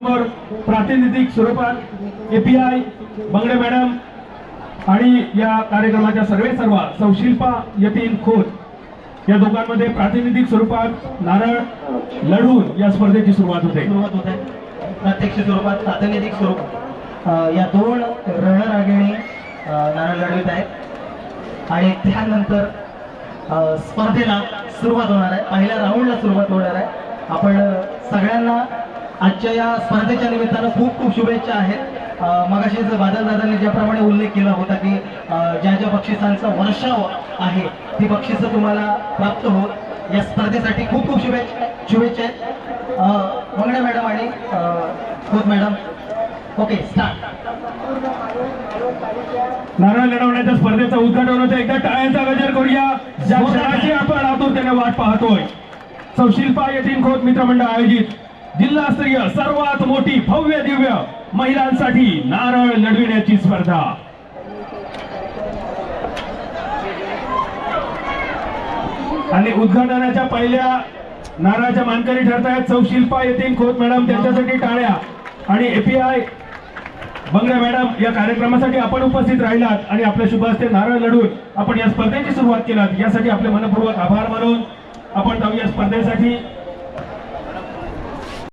प्रातिनिधिक स्वरूपात API बंगडे madam आणि या कार्यक्रमाच्या सर्वे सर्व सौशिल्पा यतीन खोत या दोघांमध्ये प्रातिनिधिक स्वरूपात नारळ लढून या स्पर्धेची सुरुवात होते. सुरुवात होते. प्रत्यक्ष स्वरूपात प्रातिनिधिक स्वरूप. या दोन रणरागिणी नारळ लढवित आहेत. आणि त्यानंतर स्पर्धेला सुरुवात होणार आहे. पहिल्या राऊंडला सुरुवात होणार आहे. आपण सगळ्यांना आजच्या या स्पर्धेच्या निमित्तानं खूप खूप शुभेच्छा आहेत. अ, मगाशी जो बादल दादांनी ज्याप्रमाणे उल्लेख केला होता की ज्या ज्या बक्षिसांचा वर्षाव आहे ती बक्षिसं तुम्हाला प्राप्त होत या स्पर्धेसाठी खूप खूप शुभेच्छा शुभेच्छा आहेत. अ, मंगळे मॅडम आणि खोत मॅडम. ओके स्टार्ट नारळ लढवण्याच्या स्पर्धेचं उद्घाटन होतं. एकदा टाळ्यांचा गजर करूया. ज्या क्षणाची आपण आतुरतेने वाट पाहतोय. सौशिल्पा येथील खोत मित्रमंडळ आयोजित. जिल्हास्तरीय सर्वात मोठी भव्य दिव्य महिलांसाठी नारळ लढविण्याची स्पर्धा. आणि उद्घाटनाच्या पहिल्या नारळाच्या मानकरी ठरतायत आहेत सौशिल्पा येथील खोत मॅडम त्यांच्यासाठी टाळ्या. आणि एपीआय बंगरे मॅडम या कार्यक्रमासाठी आपण उपस्थित राहिलात आणि आपल्या शुभ हस्ते नारळ लढून आपण या स्पर्धेची सुरुवात केलात. यासाठी आपले मनपूर्वक आभार मानून आपण जाऊया स्पर्धेसाठी.